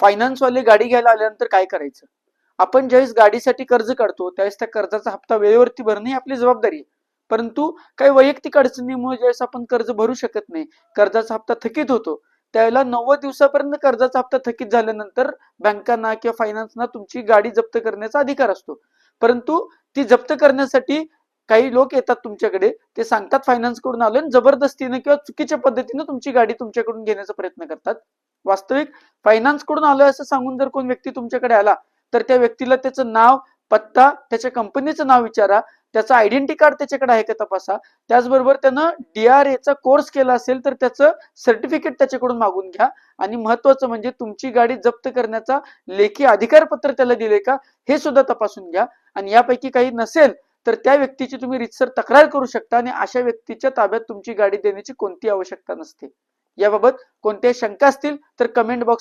फायनान्सवाले गाडी घ्यायला आल्यानंतर काय करायचं? आपण ज्यावेळेस गाडीसाठी कर्ज काढतो त्यावेळेस त्या कर्जाचा हप्ता वेळेवरती भरणे ही आपली जबाबदारी आहे. परंतु काही वैयक्तिक अडचणीमुळे ज्यावेळेस आपण कर्ज भरू शकत नाही कर्जाचा हप्ता थकीत होतो त्यावेळेला नव्वद दिवसापर्यंत कर्जाचा हप्ता थकीत झाल्यानंतर बँकांना किंवा फायनान्सना तुमची गाडी जप्त करण्याचा अधिकार असतो. परंतु ती जप्त करण्यासाठी काही लोक येतात तुमच्याकडे ते सांगतात फायनान्सकडून आलो जबरदस्तीने किंवा चुकीच्या पद्धतीने तुमची गाडी तुमच्याकडून घेण्याचा प्रयत्न करतात. वास्तविक फायनान्सकडून आलोय असं सांगून जर कोण व्यक्ती तुमच्याकडे आला तर त्या व्यक्तीला त्याचं नाव पत्ता त्याच्या कंपनीचं नाव विचारा त्याचं आयडेंटिटी कार्ड त्याच्याकडे आहे का तपासा. त्याचबरोबर त्यानं डीआरएचा कोर्स केला असेल तर त्याचं सर्टिफिकेट त्याच्याकडून मागून घ्या. आणि महत्वाचं म्हणजे तुमची गाडी जप्त करण्याचा लेखी अधिकारपत्र त्याला दिले का हे सुद्धा तपासून घ्या. आणि यापैकी काही नसेल तर त्या व्यक्तीची तुम्ही रितसर तक्रार करू शकता आणि अशा व्यक्तीच्या ताब्यात तुमची गाडी देण्याची कोणती आवश्यकता नसते. याबाबत कोणत्याही शंका असतील तर कमेंट बॉक्स